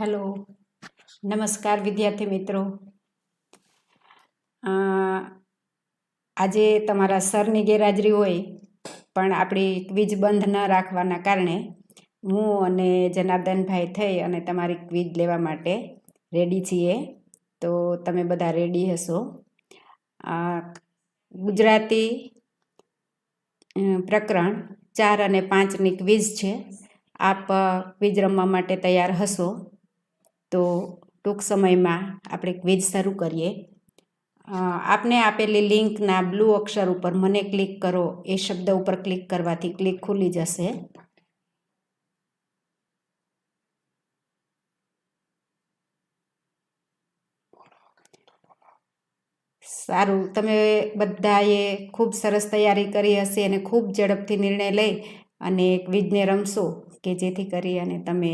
Hello. નમસ્કાર વિદ્યાર્થી મિત્રો. આજે તમારા સરની ગેરહાજરી હોય, પણ આપણી ક્વિઝ બંધ ન રાખવાના કારણે હું અને જનાર્દનભાઈ થઈ અને તમારી ક્વિઝ લેવા માટે રેડી છીએ. તો તમે બધા રેડી હશો. ગુજરાતી પ્રકરણ ચાર અને પાંચની ક્વિઝ છે. આપ ક્વિઝ રમવા માટે તૈયાર હશો. તો ટૂંક સમયમાં આપણે ક્વિઝ શરૂ કરીએ. આપને આપેલી લિંકના બ્લુ અક્ષર ઉપર મને ક્લિક કરો. એ શબ્દ ઉપર ક્લિક કરવાથી ક્લિક ખુલી જશે. સારું. તમે બધાએ ખૂબ સરસ તૈયારી કરી હશે અને ખૂબ ઝડપથી નિર્ણય લઈ અને ક્વિઝને રમશો. કે જેથી કરી અને તમે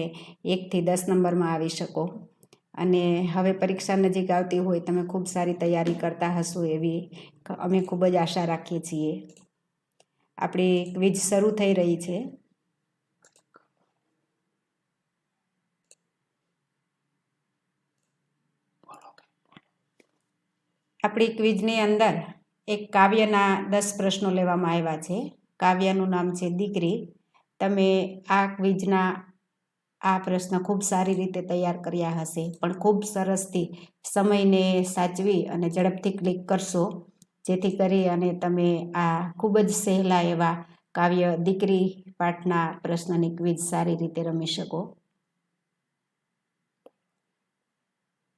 એકથી દસ નંબરમાં આવી શકો. અને હવે પરીક્ષા નજીક આવતી હોય તમે ખૂબ સારી તૈયારી કરતા હશો એવી અમે ખૂબ જ આશા રાખીએ છીએ. આપણી ક્વિઝ શરૂ થઈ રહી છે. આપણી ક્વિઝની અંદર એક કાવ્યના દસ પ્રશ્નો લેવામાં આવ્યા છે. કાવ્યનું નામ છે દીકરી. તમે આ ક્વિઝના આ પ્રશ્ન ખૂબ સારી રીતે તૈયાર કર્યા હશે. પણ ખૂબ સરસથી સમયને સાચવી અને ઝડપથી ક્લિક કરશો. જેથી કરી અને તમે આ ખૂબ જ સહેલા એવા કાવ્ય દીકરી પાઠના પ્રશ્નની ક્વિઝ સારી રીતે રમી શકો.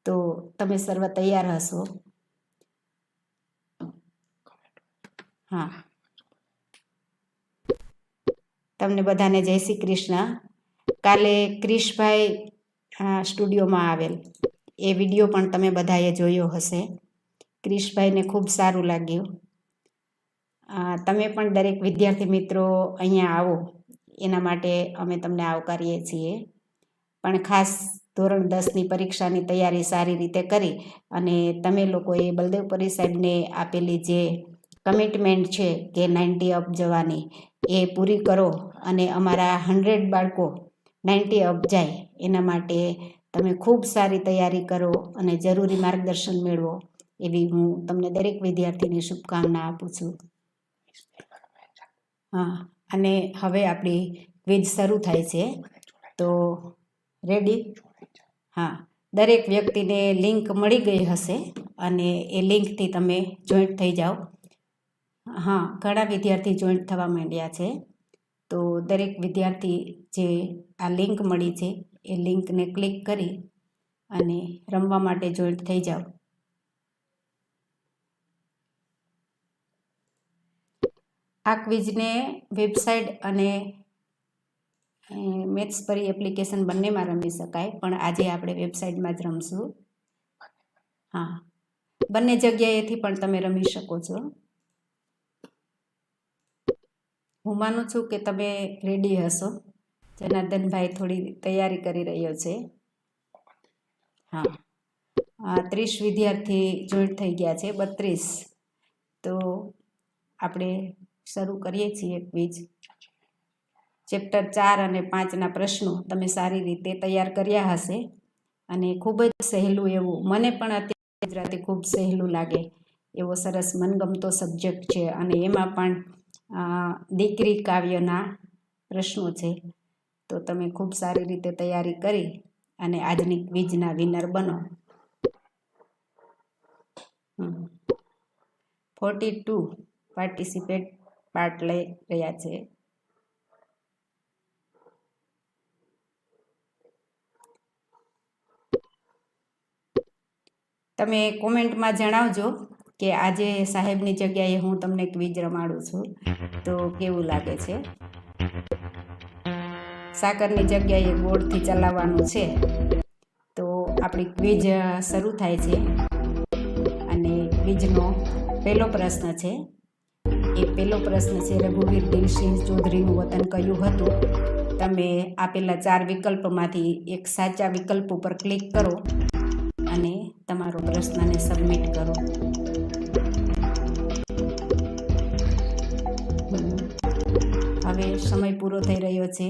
તો તમે સર્વ તૈયાર હશો? હા. તમને બધાને જય શ્રી કૃષ્ણ. કાલે ક્રિશભાઈ સ્ટુડિયોમાં આવેલ. એ વીડિયો પણ તમે બધાએ જોયો હશે. ક્રિશભાઈને ખૂબ સારું લાગ્યું. તમે પણ દરેક વિદ્યાર્થી મિત્રો અહીંયા આવો. એના માટે અમે તમને આવકારીએ છીએ. પણ ખાસ ધોરણ દસની પરીક્ષાની તૈયારી સારી રીતે કરી અને તમે લોકોએ બલદેવપરી સાહેબને આપેલી જે કમિટમેન્ટ છે કે નાઇન્ટી અપ જવાની, એ પૂરી કરો. અને અમારા હંડ્રેડ બાળકો નાઇન્ટી અપ જાય, એના માટે તમે ખૂબ સારી તૈયારી કરો અને જરૂરી માર્ગદર્શન મેળવો, એવી હું તમને દરેક વિદ્યાર્થીની શુભકામના આપું છું. હા, અને હવે આપણી ક્વિઝ શરૂ થાય છે. તો રેડી? હા, દરેક વ્યક્તિને લિંક મળી ગઈ હશે અને એ લિંકથી તમે જોઈન્ટ થઈ જાઓ. હા, ઘણા વિદ્યાર્થી જોઈન્ટ થવા માંડ્યા છે. તો દરેક વિદ્યાર્થી જે આ લિંક મળી છે, એ લિંકને ક્લિક કરી અને રમવા માટે જોઈન્ટ થઈ જાઓ. આ ક્વિઝને વેબસાઇટ અને મેથ્સ પરી એપ્લિકેશન બંનેમાં રમી શકાય, પણ આજે આપણે વેબસાઇટમાં જ રમશું. હા. બંને જગ્યાએથી પણ તમે રમી શકો છો. હું માનું છું કે તમે રેડી હશો. જનાર્દનભાઈ થોડી તૈયારી કરી રહ્યો છે. હા. ત્રીસ વિદ્યાર્થી જોઈન્ટ થઈ ગયા છે, બત્રીસ. તો આપણે શરૂ કરીએ છીએ ક્વિઝ ચેપ્ટર ચાર અને પાંચના પ્રશ્નો તમે સારી રીતે તૈયાર કર્યા હશે. અને ખૂબ જ સહેલું એવું, મને પણ અત્યારે ગુજરાતી ખૂબ સહેલું લાગે એવો સરસ મનગમતો સબ્જેક્ટ છે. અને એમાં પણ દીકરી કાવ્યના પ્રશ્નો છે. તો તમે ખૂબ સારી રીતે તૈયારી કરી અને આજની ક્વિઝના વિનર બનો. ફોર્ટી ટુ પાર્ટિસિપેટ પાર્ટ લઈ રહ્યા છે. તમે કોમેન્ટમાં જણાવજો કે આજે સાહેબની જગ્યાએ હું તમને ક્વિઝ રમાડું છું. તો કેવું લાગે છે? સાકરની જગ્યાએ ગોળથી ચલાવવાનું છે. તો આપણી ક્વિઝ શરૂ થાય છે. અને ક્વિઝનો પહેલો પ્રશ્ન છે. એ પહેલો પ્રશ્ન છે રઘુવીર દિલસિંહ ચૌધરીનું વતન કયું હતું? તમે આપેલા ચાર વિકલ્પમાંથી એક સાચા વિકલ્પ ઉપર ક્લિક કરો અને તમારો પ્રશ્નને સબમિટ કરો. હવે સમય પૂરો થઈ રહ્યો છે.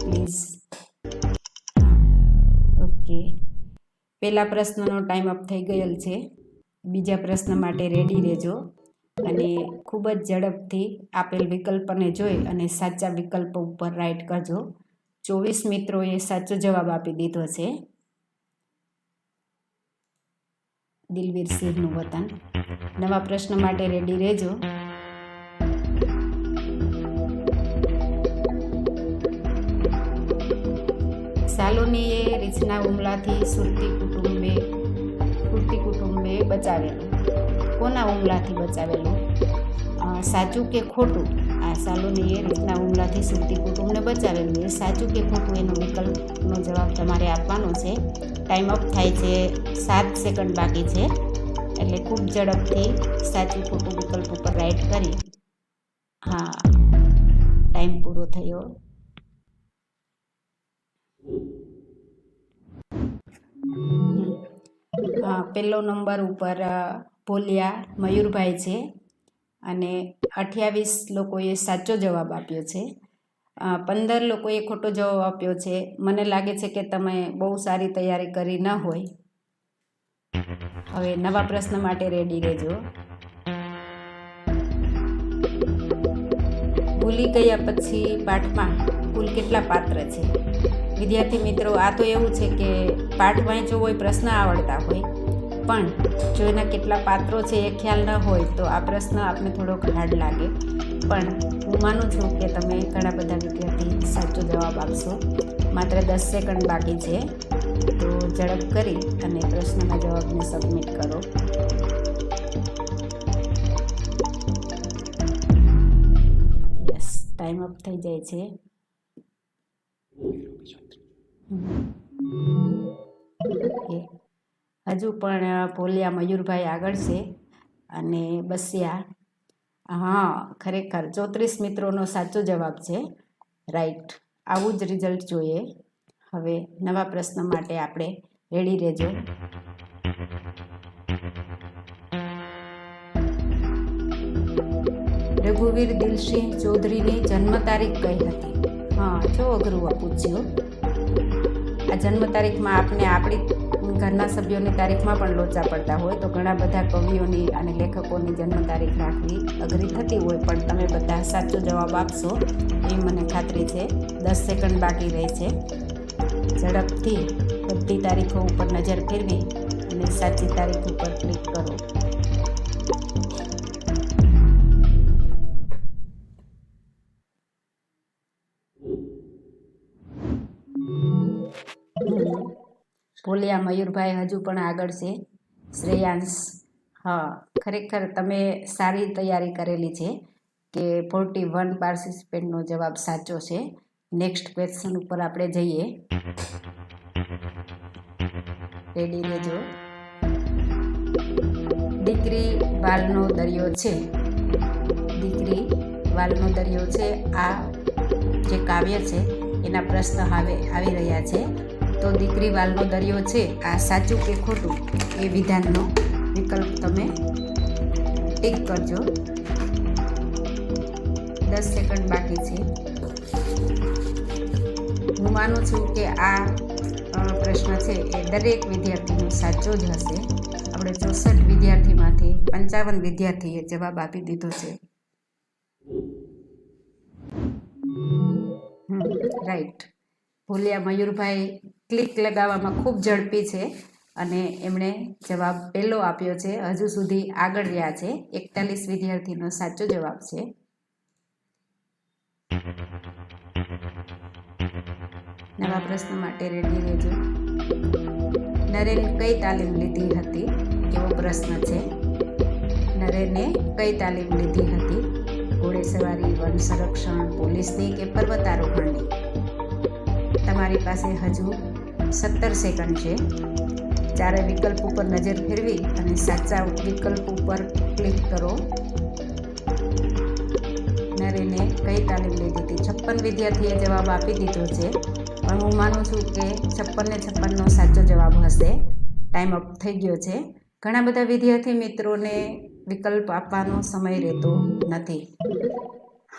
પ્લીઝ ઓકે પહેલા પ્રશ્નનો ટાઈમ અપ થઈ ગયેલ છે. બીજા પ્રશ્ન માટે રેડી રહેજો. અને ખૂબ જ ઝડપથી આપેલ વિકલ્પને જોઈ અને સાચા વિકલ્પ ઉપર રાઈટ કરજો. ચોવીસ મિત્રોએ સાચો જવાબ આપી દીધો છે. દિલવીર સિંહનું વતન. નવા પ્રશ્ન માટે રેડી રહેજો. સાલોનીએ રીછના હુમલાથી સુરતી કુટુંબે સુરતી કુટુંબે બચાવેલું. કોના હુમલાથી બચાવેલું? સાચું કે ખોટું? આ સાલોનીએ રીતના હુમલાથી સુરતી કુટુંબને બચાવેલું. એ સાચું કે ખોટું એનો વિકલ્પનો જવાબ તમારે આપવાનો છે. ટાઈમ અપ થાય છે, સાત સેકન્ડ બાકી છે. એટલે ખૂબ ઝડપથી સાચું ખોટું વિકલ્પ ઉપર રાઈટ કરી. હા ટાઈમ પૂરો થયો. પહેલો નંબર ઉપર ભોલિયા મયુરભાઈ છે અને અઠ્યાવીસ લોકોએ સાચો જવાબ આપ્યો છે. પંદર લોકોએ ખોટો જવાબ આપ્યો છે. મને લાગે છે કે તમે બહુ સારી તૈયારી કરી ન હોય. હવે નવા પ્રશ્ન માટે રેડી રહેજો. ભૂલી ગયા પછી પાઠમાં કુલ કેટલા પાત્ર છે? વિદ્યાર્થી મિત્રો, આ તો એવું છે કે પાઠ વાંચ્યો હોય, પ્રશ્ન આવડતા હોય, પણ જો એના કેટલા પાત્રો છે એ ખ્યાલ ન હોય, તો આ પ્રશ્ન આપને થોડોક હાર્ડ લાગે. પણ હું માનું છું કે તમે ઘણા બધા વિદ્યાર્થી સાચો જવાબ આપશો. માત્ર દસ સેકન્ડ બાકી છે, તો ઝડપ કરી અને પ્રશ્નના જવાબને સબમિટ કરો. યસ ટાઈમ અપ થઈ જાય છે. હજુ પણ ભોલિયા મયુરભાઈ આગળ છે અને બસ્યા. હા, ખરેખર ચોત્રીસ મિત્રોનો સાચો જવાબ છે. રાઈટ. આવું જ રિઝલ્ટ જોઈએ. હવે નવા પ્રશ્ન માટે આપણે રેડી રહેજો. રઘુવીર દિલસિંહ ચૌધરીની જન્મ તારીખ કઈ હતી? હા જો અઘરું પૂછ્યું આ જન્મ તારીખમાં આપને આપણી ઘરના સભ્યોની તારીખમાં પણ લોચા પડતા હોય તો ઘણા બધા કવિઓની અને લેખકોની જન્મ તારીખ રાખવી અઘરી થતી હોય, પણ તમે બધા સાચો જવાબ આપશો એ મને ખાતરી છે. દસ સેકન્ડ બાકી રહે છે. ઝડપથી બધી તારીખો ઉપર નજર ફેરવી અને સાચી તારીખ ઉપર ક્લિક કરો. ભોલિયા મયુરભાઈ હજુ પણ આગળ છે. શ્રેયાંશ, હા, ખરેખર તમે સારી તૈયારી કરેલી છે કે ફોર્ટી વન પાર્ટિસિપેન્ટનો જવાબ સાચો છે. નેક્સ્ટ ક્વેશ્ચન ઉપર આપણે જઈએ. રેડી લેજો દીકરી વાલનો દરિયો છે. દીકરી વાલનો દરિયો છે. આ જે કાવ્ય છે, એના પ્રશ્ન આવે આવી રહ્યા છે. તો દીકરી વાલનો દરિયો છે, આ સાચું કે ખોટું? એ વિધાનનો વિકલ્પ તમે ટીક કરજો. દસ સેકન્ડ બાકી છે. હું માનું છું કે આ પ્રશ્ન છે એ દરેક વિદ્યાર્થીનો સાચો જ હશે. આપણે ચોસઠ વિદ્યાર્થીમાંથી પંચાવન વિદ્યાર્થીએ જવાબ આપી દીધો છે. રાઈટ. ભોલિયા મયુરભાઈ ક્લિક લગાવવામાં ખૂબ ઝડપી છે અને એમણે જવાબ પહેલો આપ્યો છે. હજુ સુધી આગળ રહ્યા છે. એકતાલીસ વિદ્યાર્થીનો સાચો જવાબ છે. નવા પ્રશ્ન માટે રેડી રહેજો. નરેન કઈ તાલીમ લીધી હતી? એવો પ્રશ્ન છે. નરેને કઈ તાલીમ લીધી હતી? ઘોડેસવારી, વન સંરક્ષણ, પોલીસની કે પર્વતારોહણની? તમારી પાસે હજુ સત્તર સેકન્ડ છે. ચારે વિકલ્પ ઉપર નજર ફેરવી અને સાચા વિકલ્પ ઉપર ક્લિક કરો. નરેને કઈ તાલીમ લીધી? હતી છપ્પન વિદ્યાર્થીએ જવાબ આપી દીધો છે. પણ હું માનું છું કે છપ્પન ને છપ્પનનો સાચો જવાબ હશે. ટાઈમ અપ થઈ ગયો છે. ઘણા બધા વિદ્યાર્થી મિત્રોને વિકલ્પ આપવાનો સમય રહેતો નથી.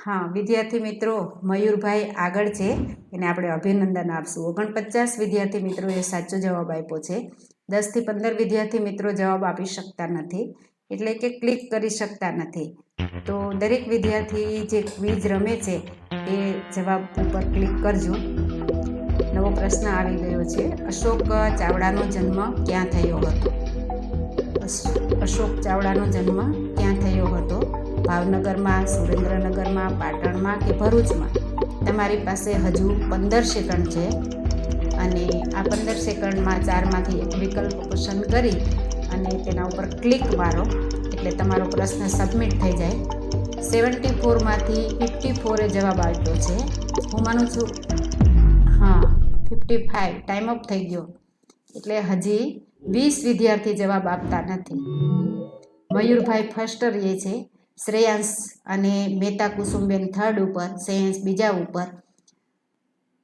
હા, વિદ્યાર્થી મિત્રો, મયુરભાઈ આગળ છે. એને આપણે અભિનંદન આપશું. ઓગણપચાસ વિદ્યાર્થી મિત્રોએ સાચો જવાબ આપ્યો છે. દસથી પંદર વિદ્યાર્થી મિત્રો જવાબ આપી શકતા નથી. એટલે કે ક્લિક કરી શકતા નથી. તો દરેક વિદ્યાર્થી જે ક્વિઝ રમે છે, એ જવાબ ઉપર ક્લિક કરજો. નવો પ્રશ્ન આવી ગયો છે. અશોક ચાવડાનો જન્મ ક્યાં થયો હતો? અશ- અશોક ચાવડાનો જન્મ ક્યાં થયો હતો? ભાવનગરમાં, સુરેન્દ્રનગરમાં, પાટણમાં કે ભરૂચમાં? તમારી પાસે હજુ પંદર સેકન્ડ છે અને આ પંદર સેકન્ડમાં ચારમાંથી એક વિકલ્પ પસંદ કરી અને તેના ઉપર ક્લિક મારો, એટલે તમારો પ્રશ્ન સબમિટ થઈ જાય. સેવન્ટી ફોરમાંથી ફિફ્ટી ફોરે જવાબ આપ્યો છે. હું માનું છું, હા, ફિફ્ટી ફાઇવ ટાઈમ અપ થઈ ગયો. એટલે હજી વીસ વિદ્યાર્થી જવાબ આપતા નથી. મયુરભાઈ ફર્સ્ટ રહીએ છે. શ્રેયાંશ અને મહેતા કુસુમબેન થર્ડ ઉપર, શ્રેયાંશ બીજા ઉપર.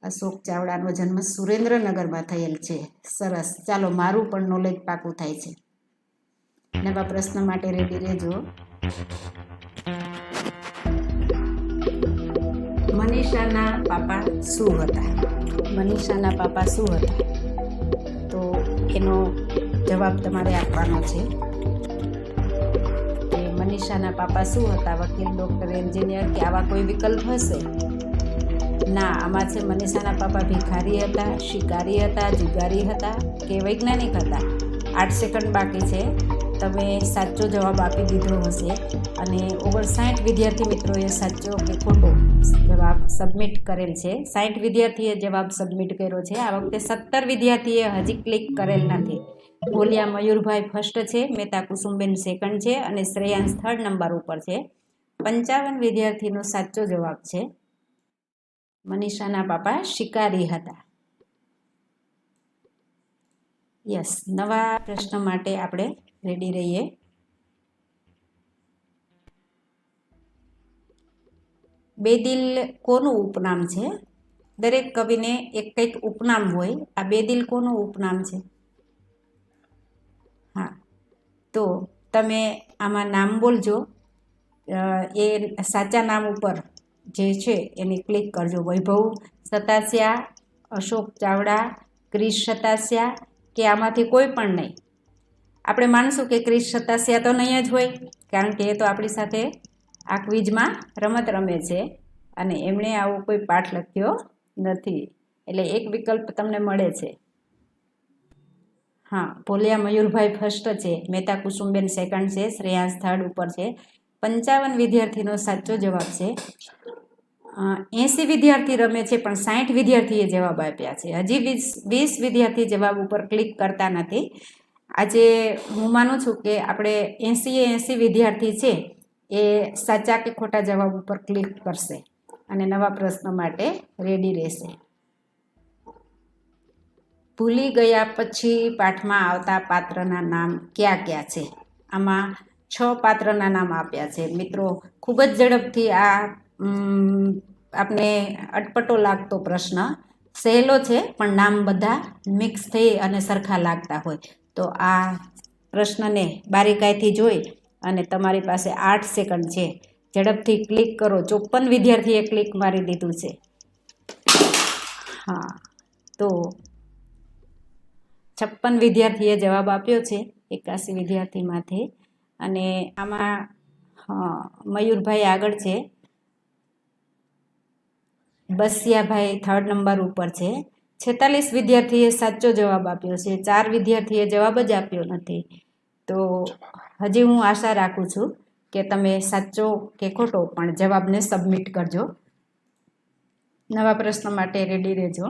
અશોક ચાવડાનો જન્મ સુરેન્દ્રનગરમાં થયેલ છે. સરસ. ચાલો, મારું પણ નોલેજ પાકું થાય છે. નવા પ્રશ્ન માટે રેડી રહેજો. મનીષાના પાપા શું હતા? મનીષાના પાપા શું હતા? તો એનો જવાબ તમારે આપવાનો છે. મનીષાના પાપા શું હતા? વકીલ ડૉક્ટર એન્જિનિયર કે આવા કોઈ વિકલ્પ હશે? ના, આમાં છે મનીષાના પાપા ભિખારી હતા, શિકારી હતા, જુગારી હતા કે વૈજ્ઞાનિક હતા? આઠ સેકન્ડ બાકી છે. તમે સાચો જવાબ આપી દીધો હશે અને ઓગણસાઠ વિદ્યાર્થી મિત્રોએ સાચો કે ખોટો જવાબ સબમિટ કરેલ છે. સાઠ વિદ્યાર્થીએ જવાબ સબમિટ કર્યો છે. આ વખતે સત્તર વિદ્યાર્થીએ હજી ક્લિક કરેલ નથી. ભોલિયા મયુરભાઈ ફર્સ્ટ છે મહેતા કુસુમબેન સેકન્ડ છે અને શ્રેયાંશ થર્ડ નંબર ઉપર છે. પંચાવન વિદ્યાર્થીનો સાચો જવાબ છે. મનીષાના પાપા શિકારી હતા. યસ નવા પ્રશ્ન માટે આપણે રેડી રહીએ. બેદિલ કોનું ઉપનામ છે? દરેક કવિને એક કંઈક ઉપનામ હોય. આ બેદિલ કોનું ઉપનામ છે? તો તમે આમાં નામ બોલજો. એ સાચા નામ ઉપર જે છે એને ક્લિક કરજો. વૈભવ સતાસ્યા, અશોક ચાવડા, ક્રિશ સતાસ્યા કે આમાંથી કોઈ પણ નહીં. આપણે માનશું કે ક્રિશ સતાસ્યા તો નહીં જ હોય, કારણ કે એ તો આપણી સાથે આ ક્વિઝમાં રમત રમે છે અને એમણે આવો કોઈ પાઠ લખ્યો નથી. એટલે એક વિકલ્પ તમને મળે છે. હા, ભોલિયા મયુરભાઈ ફર્સ્ટ છે, મહેતા કુસુમબેન સેકન્ડ છે, શ્રેયાંશ થર્ડ ઉપર છે. પંચાવન વિદ્યાર્થીનો સાચો જવાબ છે. એંસી વિદ્યાર્થી રમે છે, પણ સાઠ વિદ્યાર્થીએ જવાબ આપ્યા છે. હજી વીસ વીસ વિદ્યાર્થી જવાબ ઉપર ક્લિક કરતા નથી. આજે હું માનું છું કે આપણે એંસીએ એંસી વિદ્યાર્થી છે, એ સાચા કે ખોટા જવાબ ઉપર ક્લિક કરશે અને નવા પ્રશ્નો માટે રેડી રહેશે. ભૂલી ગયા પછી પાઠમાં આવતા પાત્રના નામ કયા કયા છે? આમાં છ પાત્રના નામ આપ્યા છે. મિત્રો, ખૂબ જ ઝડપથી આ આપને અટપટો લાગતો પ્રશ્ન. સહેલો છે, પણ નામ બધા મિક્સ થઈ અને સરખા લાગતા હોય. તો આ પ્રશ્નને બારીકાઈથી જોઈ અને તમારી પાસે આઠ સેકન્ડ છે. ઝડપથી ક્લિક કરો. ચોપન વિદ્યાર્થીએ ક્લિક મારી દીધું છે. હા. તો છપ્પન વિદ્યાર્થીએ જવાબ આપ્યો છે, એકાસી વિદ્યાર્થીમાંથી અને આમાં મયુરભાઈ આગળ છે. બસિયાભાઈ થર્ડ નંબર ઉપર છે. છેતાલીસ વિદ્યાર્થીએ સાચો જવાબ આપ્યો છે. ચાર વિદ્યાર્થીએ જવાબ જ આપ્યો નથી. તો હજી હું આશા રાખું છું કે તમે સાચો કે ખોટો પણ જવાબને સબમિટ કરજો. નવા પ્રશ્ન માટે રેડી રહેજો.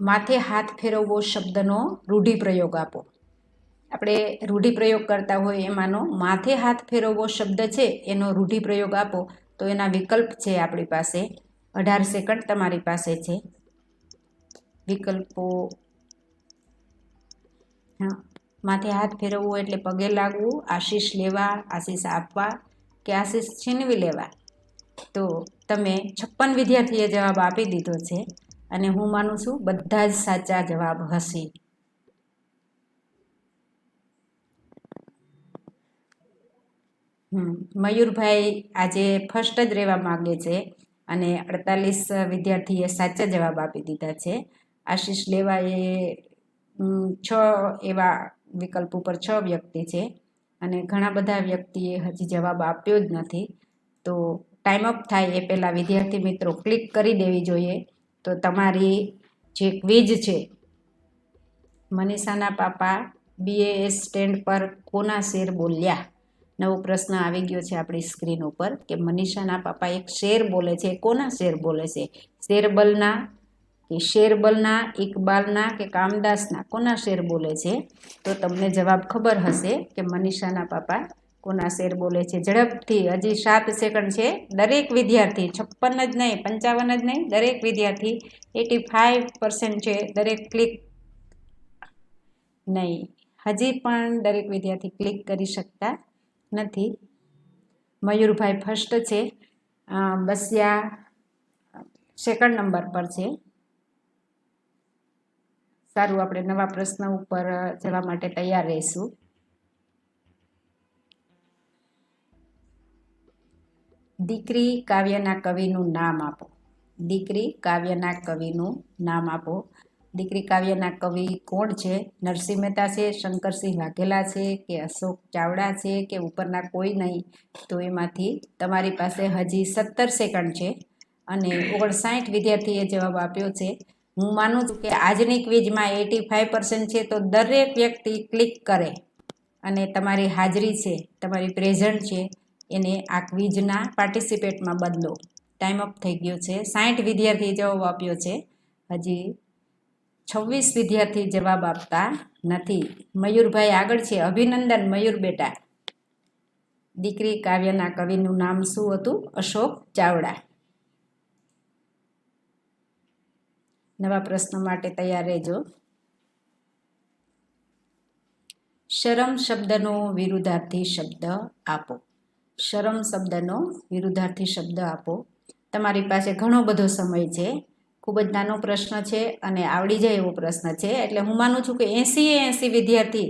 માથે હાથ ફેરવવો શબ્દનો રૂઢિપ્રયોગ આપો. આપણે રૂઢિપ્રયોગ કરતા હોય એમાંનો માથે હાથ ફેરવવો શબ્દ છે, એનો રૂઢિપ્રયોગ આપો, તો એના વિકલ્પ છે આપણી પાસે. અઢાર સેકન્ડ તમારી પાસે છે. વિકલ્પો. હા. માથે હાથ ફેરવવો એટલે પગે લાગવું, આશીષ લેવા, આશીષ આપવા કે આશીષ છીનવી લેવા. તો તમે છપ્પન વિદ્યાર્થીએ જવાબ આપી દીધો છે. અને હું માનું છું બધા જ સાચા જવાબ હશે. મયુરભાઈ આજે ફર્સ્ટ જ રહેવા માગે છે અને અડતાલીસ વિદ્યાર્થીએ સાચા જવાબ આપી દીધા છે. આશીષ લેવાએ છ એવા વિકલ્પ ઉપર છ વ્યક્તિ છે અને ઘણા બધા વ્યક્તિએ હજી જવાબ આપ્યો જ નથી. તો ટાઈમ અપ થાય એ પહેલાં વિદ્યાર્થી મિત્રો ક્લિક કરી દેવી જોઈએ. તો તમારી જે ક્વિઝ છે, મનીષાના પાપા બીએએસ સ્ટેન્ડ પર કોના શેર બોલ્યા? નવો પ્રશ્ન આવી ગયો છે આપણી સ્ક્રીન ઉપર કે મનીષાના પાપા એક શેર બોલે છે, કોના શેર બોલે છે? શેરબલના કે શેરબલના ઇકબાલના કે કામદાસના, કોના શેર બોલે છે? તો તમને જવાબ ખબર હશે કે મનીષાના પાપા કોના શેર બોલે છે. ઝડપથી, હજી સાત સેકન્ડ છે. દરેક વિદ્યાર્થી, છપ્પન જ નહીં, પંચાવન જ નહીં, દરેક વિદ્યાર્થી એટી ફાઇવ પર્સન્ટ છે. દરેક ક્લિક નહીં. હજી પણ દરેક વિદ્યાર્થી ક્લિક કરી શકતા નથી. મયુરભાઈ ફર્સ્ટ છે. બસિયા સેકન્ડ નંબર પર છે. સારું, આપણે નવા પ્રશ્ન ઉપર જવા માટે તૈયાર રહીશું. દીકરી કાવ્યના કવિનું નામ આપો. દીકરી કાવ્યના કવિનું નામ આપો. દીકરી કાવ્યના કવિ કોણ છે? નરસિંહ મહેતા છે, શંકરસિંહ વાઘેલા છે કે અશોક ચાવડા છે કે ઉપરના કોઈ નહીં? તો એમાંથી તમારી પાસે હજી સત્તર સેકન્ડ છે અને ઓગણસાઠ વિદ્યાર્થીએ જવાબ આપ્યો છે. હું માનું છું કે આજની ક્વિઝમાં એટી ફાઇવ પર્સન્ટ છે તો દરેક વ્યક્તિ ક્લિક કરે અને તમારી હાજરી છે, તમારી પ્રેઝન્ટ છે. એને આ ક્વિઝના પાર્ટિસિપેટમાં બદલો. ટાઈમ અપ થઈ ગયો છે. સાઠ વિદ્યાર્થીએ જવાબ આપ્યો છે. હજી છવ્વીસ વિદ્યાર્થી જવાબ આપતા નથી. મયુરભાઈ આગળ છે. અભિનંદન, મયુર બેટા. દીકરી કાવ્યના કવિનું નામ શું હતું? અશોક ચાવડા. નવા પ્રશ્નો માટે તૈયાર રહેજો. શરમ શબ્દનો વિરુદ્ધાર્થી શબ્દ આપો. શરમ શબ્દનો વિરુદ્ધાર્થી શબ્દ આપો. તમારી પાસે ઘણો બધો સમય છે. ખૂબ જ નાનો પ્રશ્ન છે અને આવડી જાય એવો પ્રશ્ન છે. એટલે હું માનું છું કે એંસી એ એંસી વિદ્યાર્થી,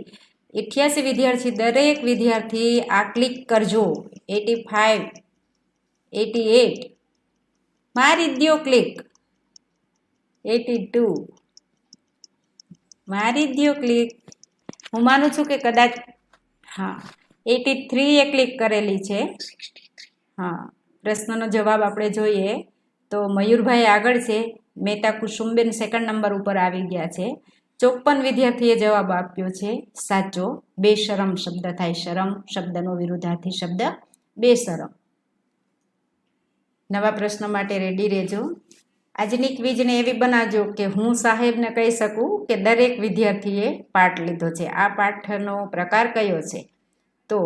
અઠ્યાસી વિદ્યાર્થી દરેક વિદ્યાર્થી આ ક્લિક કરજો. એટી ફાઇવ એટી એટ, મારી દ્યો ક્લિક. એટી ટુ, મારી દ્યો ક્લિક. હું માનું છું કે કદાચ, હા. એટી થ્રી એ ક્લિક કરેલી છે. હા, પ્રશ્નનો જવાબ આપણે જોઈએ તો મયુરભાઈ આગળ છે. મહેતા કુસુમબેન સેકન્ડ નંબર ઉપર આવી ગયા છે. ચોપન વિદ્યાર્થીએ જવાબ આપ્યો છે. સાચો, બે શરમ શબ્દ થાય. શરમ શબ્દનો વિરુદ્ધાર્થી શબ્દ, બે શરમ. નવા પ્રશ્ન માટે રેડી રહેજો. આજની ક્વિઝને એવી બનાવજો કે હું સાહેબને કહી શકું કે દરેક વિદ્યાર્થીએ પાઠ લીધો છે. આ પાઠનો પ્રકાર કયો છે? તો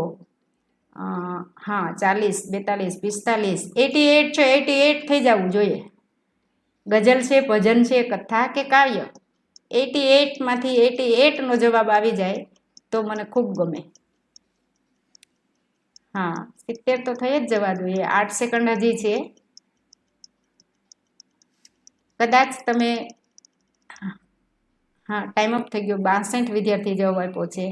હા, ચાલીસ, બેતાલીસ, પિસ્તાલીસ એટી એટ છે એટી એટ થઈ જવું જોઈએ. ગઝલ છે, ભજન છે, કથા કે કાવ્ય એટી એટમાંથી એટી એટનો જવાબ આવી જાય તો મને ખૂબ ગમે. હા, સિત્તેર તો થઈ જ જવા જોઈએ. આઠ સેકન્ડ હજી છે. કદાચ તમે, હા ટાઈમ અપ થઈ ગયો. બાસઠ વિદ્યાર્થી જવાબ આપ્યો છે.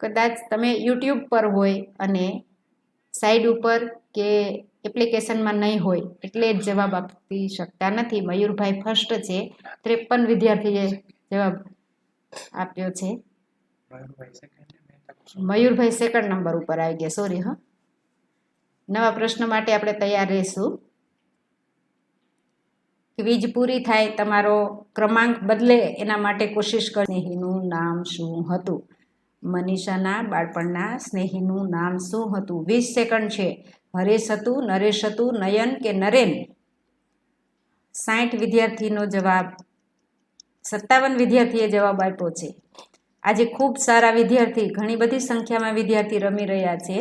કદાચ તમે યુટ્યુબ પર હોય અને સાઈડ ઉપર કે એપ્લિકેશનમાં નહીં હોય એટલે જ જવાબ આપી શકતા નથી. મયુરભાઈ ફર્સ્ટ છે ત્રેપન વિદ્યાર્થીએ જવાબ આપ્યો છે. મયુરભાઈ સેકન્ડ નંબર ઉપર આવી ગયા સોરી હા. નવા પ્રશ્ન માટે આપણે તૈયાર રહીશું. વીજ પૂરી થાય તમારો ક્રમાંક બદલે એના માટે કોશિશ કરી સ્નેહીનું નામ શું હતું? મનીષાના બાળપણના સ્નેહીનું નામ શું હતું? વીસ સેકન્ડ છે. હરેશ હતું નરેશ હતું નયન કે નરેન? સાઠ વિદ્યાર્થીનો જવાબ, સત્તાવન વિદ્યાર્થીએ જવાબ આપ્યો છે. આજે ખૂબ સારા વિદ્યાર્થી, ઘણી બધી સંખ્યામાં વિદ્યાર્થી રમી રહ્યા છે,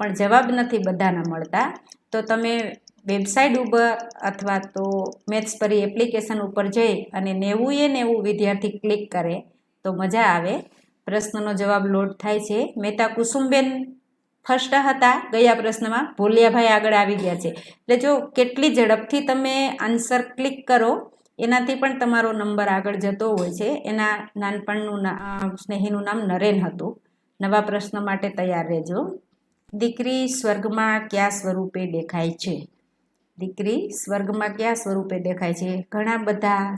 પણ જવાબ નથી બધાના મળતા. તો તમે વેબસાઇટ ઉપર અથવા તો મેથ્સ પરી એપ્લિકેશન ઉપર જઈ અને નેવું એ નેવું વિદ્યાર્થી ક્લિક કરે તો મજા આવે. પ્રશ્નનો જવાબ લોડ થાય છે. મહેતા કુસુમબેન ફર્સ્ટ હતા, ગયા પ્રશ્નમાં. ભોલિયાભાઈ આગળ આવી ગયા છે. એટલે જો કેટલી ઝડપથી તમે આન્સર ક્લિક કરો, એનાથી પણ તમારો નંબર આગળ જતો હોય છે. એના નાનપણનું સ્નેહીનું નામ નરેન હતું. નવા પ્રશ્ન માટે તૈયાર રહેજો. દીકરી સ્વર્ગમાં કયા સ્વરૂપે દેખાય છે? દીકરી સ્વર્ગમાં કયા સ્વરૂપે દેખાય છે? ઘણા બધા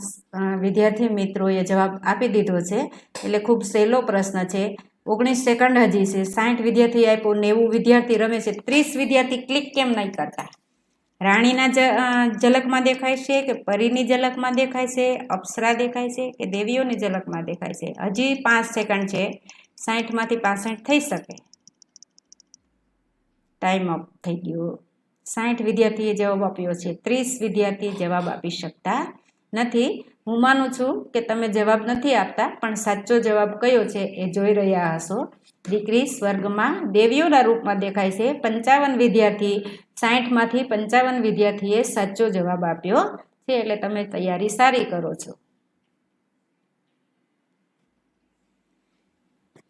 વિદ્યાર્થી મિત્રોએ જવાબ આપી દીધો છે. એટલે ખૂબ સહેલો પ્રશ્ન છે. ઓગણીસ સેકન્ડ હજી છે. સાઠ વિદ્યાર્થી આપ્યો, નેવું વિદ્યાર્થી રમે છે. ત્રીસ વિદ્યાર્થી ક્લિક કેમ નહીં કરતા? રાણીના ઝલકમાં દેખાય છે કે પરીની ઝલકમાં દેખાય છે? અપ્સરા દેખાય છે કે દેવીઓની ઝલકમાં દેખાય છે? હજી પાંચ સેકન્ડ છે. સાઠમાંથી પાસઠ થઈ શકે. ટાઈમ અપ થઈ ગયો. સાઠ વિદ્યાર્થીએ જવાબ આપ્યો છે. ત્રીસ વિદ્યાર્થી જવાબ આપી શકતા નથી. હું માનું છું કે તમે જવાબ નથી આપતા, પણ સાચો જવાબ કયો છે એ જોઈ રહ્યા હશો. દીકરી સ્વર્ગમાં દેવીઓના રૂપમાં દેખાય છે. પંચાવન વિદ્યાર્થી, સાઠમાંથી પંચાવન વિદ્યાર્થીએ સાચો જવાબ આપ્યો છે. એટલે તમે તૈયારી સારી કરો છો.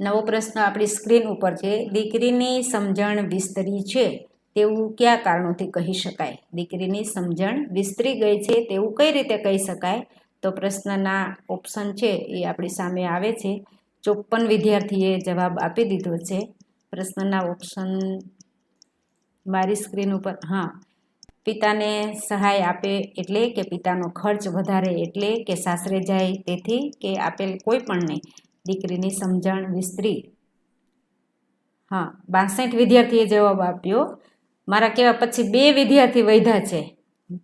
નવો પ્રશ્ન આપણી સ્ક્રીન ઉપર છે. દીકરીની સમજણ વિસ્તરી છે. તેવું કયા કારણોથી કહી શકાય? દીકરીની સમજણ વિસ્તરી ગઈ છે, તેવું કઈ રીતે કહી શકાય? તો પ્રશ્નના ઓપ્શન છે એ આપણી સામે આવે છે. ચોપન વિદ્યાર્થીએ જવાબ આપી દીધો છે. પ્રશ્નના ઓપ્શન મારી સ્ક્રીન ઉપર, હા. પિતાને સહાય આપે એટલે કે પિતાનો ખર્ચ વધારે એટલે કે સાસરે જાય તેથી કે આપેલ કોઈ પણ નહીં. દીકરીની સમજણ વિસ્તરી. હા, બાસઠ વિદ્યાર્થીએ જવાબ આપ્યો. મારા કહેવા પછી બે વિદ્યાર્થી વૈધા છે.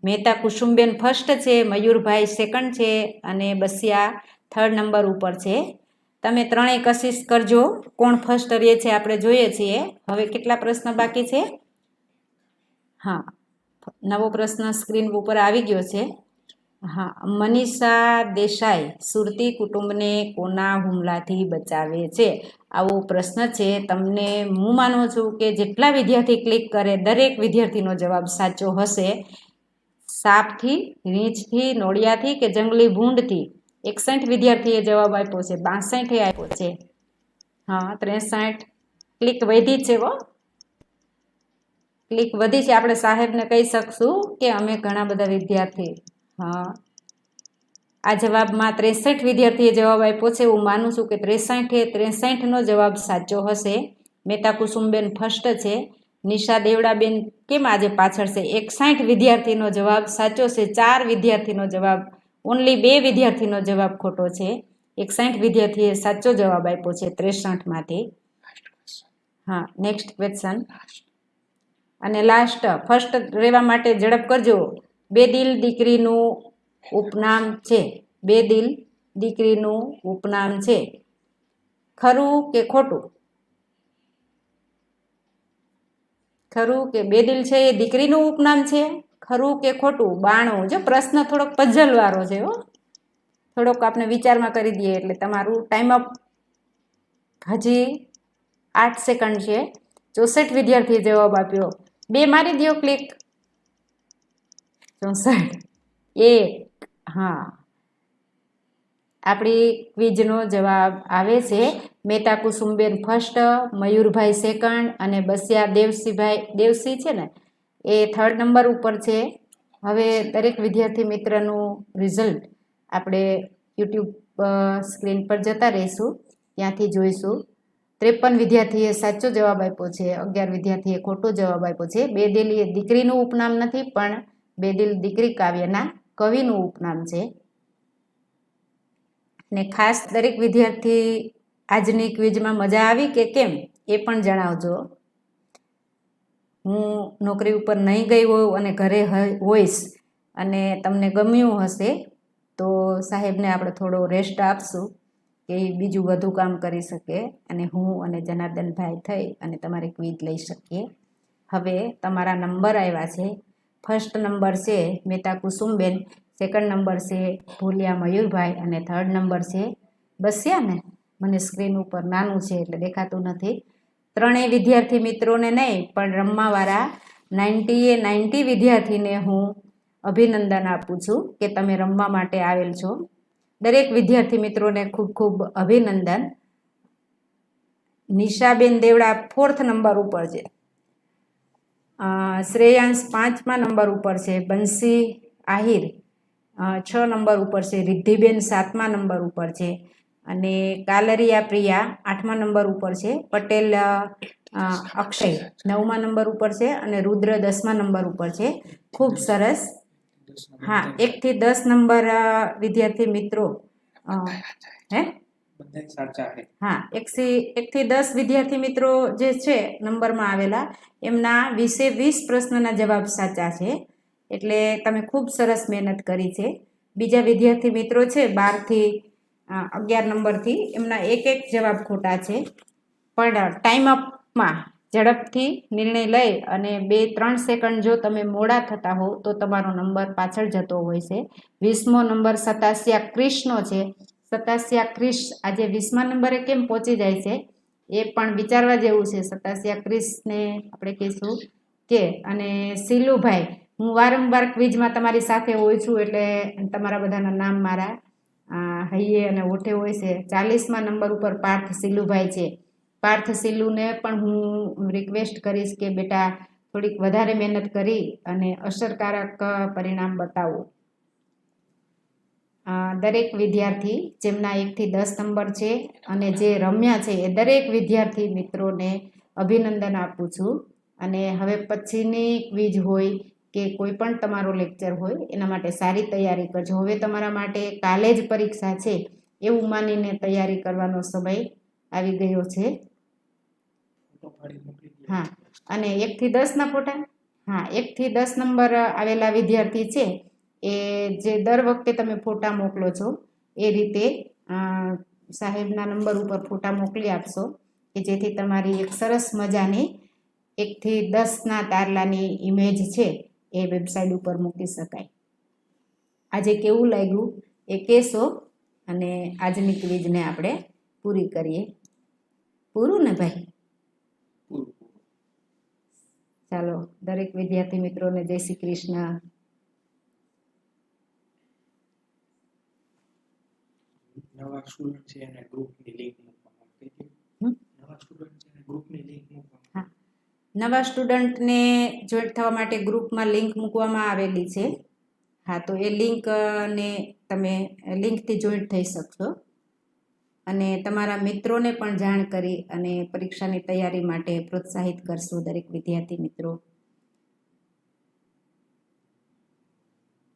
મહેતા કુસુમબેન ફર્સ્ટ છે, મયુરભાઈ સેકન્ડ છે અને બસિયા થર્ડ નંબર ઉપર છે. તમે ત્રણેય કશિશ કરજો. કોણ ફર્સ્ટ રહે છે આપણે જોઈએ છીએ. હવે કેટલા પ્રશ્ન બાકી છે? હા, નવો પ્રશ્ન સ્ક્રીન ઉપર આવી ગયો છે. હા, મનીષા દેસાઈ સુરતી કુટુંબને કોના હુમલાથી બચાવે છે? આવો પ્રશ્ન છે. તમને હું માનું છું કે જેટલા વિદ્યાર્થી ક્લિક કરે, દરેક વિદ્યાર્થીનો જવાબ સાચો હશે. સાપથી, રીંછથી, નોળિયાથી કે જંગલી ભૂંડથી? એકસઠ વિદ્યાર્થીએ જવાબ આપ્યો છે. બાસઠે આપ્યો છે. હા, ત્રેસઠ. ક્લિક વધી છે હો. ક્લિક વધી છે. આપણે સાહેબને કહી શકશું કે અમે ઘણા બધા વિદ્યાર્થી હા. આ જવાબમાં ત્રેસઠ વિદ્યાર્થીએ જવાબ આપ્યો છે. હું માનું છું કે ત્રેસઠે ત્રેસઠનો જવાબ સાચો હશે. મહેતા કુસુમબેન ફર્સ્ટ છે. નિશા દેવડાબેન કેમ આજે પાછળ છે? એકસાઠ વિદ્યાર્થીનો જવાબ સાચો છે. ચાર વિદ્યાર્થીનો જવાબ ઓનલી બે વિદ્યાર્થીનો જવાબ ખોટો છે. એકસાઠ વિદ્યાર્થીએ સાચો જવાબ આપ્યો છે ત્રેસઠમાંથી. હા નેક્સ્ટ ક્વેશ્ચન અને લાસ્ટ ફર્સ્ટ રહેવા માટે ઝડપ કરજો. બે દિલ દીકરીનું ઉપનામ છે. બે દિલ દીકરીનું ઉપનામ છે. ખરું કે ખોટું? ખરું કે બે દિલ છે એ દીકરીનું ઉપનામ છે? ખરું કે ખોટું? બાણું. જો પ્રશ્ન થોડોક પઝલવાળો છે હો. થોડોક આપણે વિચારમાં કરી દઈએ એટલે તમારું ટાઈમ અપ હજી આઠ સેકન્ડ છે. ચોસઠ વિદ્યાર્થીએ જવાબ આપ્યો. બે મારી દો ક્લિક ચોસઠ એક, હા. આપણી ક્વિઝનો જવાબ આવે છે મહેતા કુસુમબેન ફર્સ્ટ, મયુરભાઈ સેકન્ડ અને બસિયા દેવસીભાઈ, દેવસી છે ને, એ થર્ડ નંબર ઉપર છે. હવે દરેક વિદ્યાર્થી મિત્રનું રિઝલ્ટ આપણે યુટ્યુબ સ્ક્રીન પર જતા રહીશું, ત્યાંથી જોઈશું. ત્રેપન વિદ્યાર્થીએ સાચો જવાબ આપ્યો છે, અગિયાર વિદ્યાર્થીએ ખોટો જવાબ આપ્યો છે. બે એ દીકરીનું ઉપનામ નથી, પણ બે દિલ દીકરી કાવ્યના કવિનું ઉપનામ છે. ને ખાસ દરેક વિદ્યાર્થી આજની ક્વિઝમાં મજા આવી કે કેમ એ પણ જણાવજો. હું નોકરી ઉપર નહીં ગઈ હોઉં અને ઘરે હોઈશ અને તમને ગમ્યું હશે, તો સાહેબને આપણે થોડો રેસ્ટ આપશું કે બીજું વધુ કામ કરી શકે અને હું અને જનાર્દનભાઈ થઈ અને તમારી ક્વિઝ લઈ શકીએ. હવે તમારા નંબર આવ્યા છે ફર્સ્ટ નંબર છે મહેતા કુસુમબેન, સેકન્ડ નંબર છે ભૂલિયા મયુરભાઈ અને થર્ડ નંબર છે બસ્યા ને. મને સ્ક્રીન ઉપર નાનું છે એટલે દેખાતું નથી. ત્રણેય વિદ્યાર્થી મિત્રોને નહીં, પણ રમવાવાળા નાઇન્ટીએ નાઇન્ટી વિદ્યાર્થીને હું અભિનંદન આપું છું કે તમે રમવા માટે આવેલ છો. દરેક વિદ્યાર્થી મિત્રોને ખૂબ ખૂબ અભિનંદન. નિશાબેન દેવડા ફોર્થ નંબર ઉપર છે. શ્રેયાંશ પાંચમા નંબર ઉપર છે બંસી આહિર. છ નંબર ઉપર છે રિદ્ધિબેન સાતમા નંબર ઉપર છે. અને કાલરિયા પ્રિયા આઠમા નંબર ઉપર છે. પટેલ અક્ષય નવમા નંબર ઉપર છે અને રુદ્ર દસમા નંબર ઉપર છે. ખૂબ સરસ. હા, એકથી દસ નંબર વિદ્યાર્થી મિત્રો. હે? હા એકથી એકથી દસ વિદ્યાર્થી મિત્રો જે છે, નંબરમાં આવેલા, એમના વીસે વીસ પ્રશ્નના જવાબ સાચા છે. એટલે તમે ખૂબ સરસ મહેનત કરી છે. બીજા વિદ્યાર્થી મિત્રો છે બારથી અગિયાર નંબરથી, એમના એક એક જવાબ ખોટા છે. પણ ટાઈમ અપમાં ઝડપથી નિર્ણય લઈ અને બે ત્રણ સેકન્ડ જો તમે મોડા થતા હો તો તમારો નંબર પાછળ જતો હોય છે. વીસમો નંબર સતાસિયા ક્રિષ્નો છે. સતાસિયા ક્રિશ આજે વીસમા નંબરે કેમ પહોંચી જાય છે, એ પણ વિચારવા જેવું છે. સતાસિયા ક્રિશને આપણે કહીશું કે, અને સિલુભાઈ હું વારંવાર ક્વિઝમાં તમારી સાથે હોઉં છું એટલે તમારા બધાના નામ મારા હૈયે અને ઓઠે હોય છે. ચાલીસમા નંબર ઉપર પાર્થ સિલુભાઈ છે. પાર્થ સિલુને પણ હું રિક્વેસ્ટ કરીશ કે બેટા થોડીક વધારે મહેનત કરી અને અસરકારક પરિણામ બતાવો. દરેક વિદ્યાર્થી જેમના એકથી દસ નંબર છે અને જે રમ્યા છે એ દરેક વિદ્યાર્થી મિત્રોને અભિનંદન આપું છું. અને હવે પછીની ક્વિઝ હોય કે કોઈ પણ તમારો લેક્ચર હોય એના માટે સારી તૈયારી કરજો. હવે તમારા માટે કાલે જ પરીક્ષા છે એવું માનીને તૈયારી કરવાનો સમય આવી ગયો છે. હા, અને એકથી દસના ફોટા? હા, એકથી દસ નંબર આવેલા વિદ્યાર્થી છે એ જે દર વખતે તમે ફોટા મોકલો છો એ રીતે સાહેબના નંબર ઉપર ફોટા મોકલી આપશો કે જેથી તમારી એક સરસ મજાની એકથી દસના તારલાની ઇમેજ છે એ વેબસાઇટ ઉપર મૂકી શકાય. આજે કેવું લાગ્યું? એ કહેશો અને આજની ક્વિઝને આપણે પૂરી કરીએ. પૂરું ને ભાઈ? ચાલો દરેક વિદ્યાર્થી મિત્રોને જય શ્રી કૃષ્ણ. નવા સ્ટુડન્ટ છે એને ગ્રુપની લિંક મૂકવામાં? નવા સ્ટુડન્ટ છે એને ગ્રુપની લિંક મૂકવામાં હા. નવા સ્ટુડન્ટને જોઈન્ટ થવા માટે ગ્રુપમાં લિંક મૂકવામાં આવેલી છે. હા તો એ લિંકને તમે લિંકથી જોઈન્ટ થઈ શકશો. અને તમારા મિત્રોને પણ જાણ કરી અને પરીક્ષાની તૈયારી માટે પ્રોત્સાહિત કરશો દરેક વિદ્યાર્થી મિત્રો.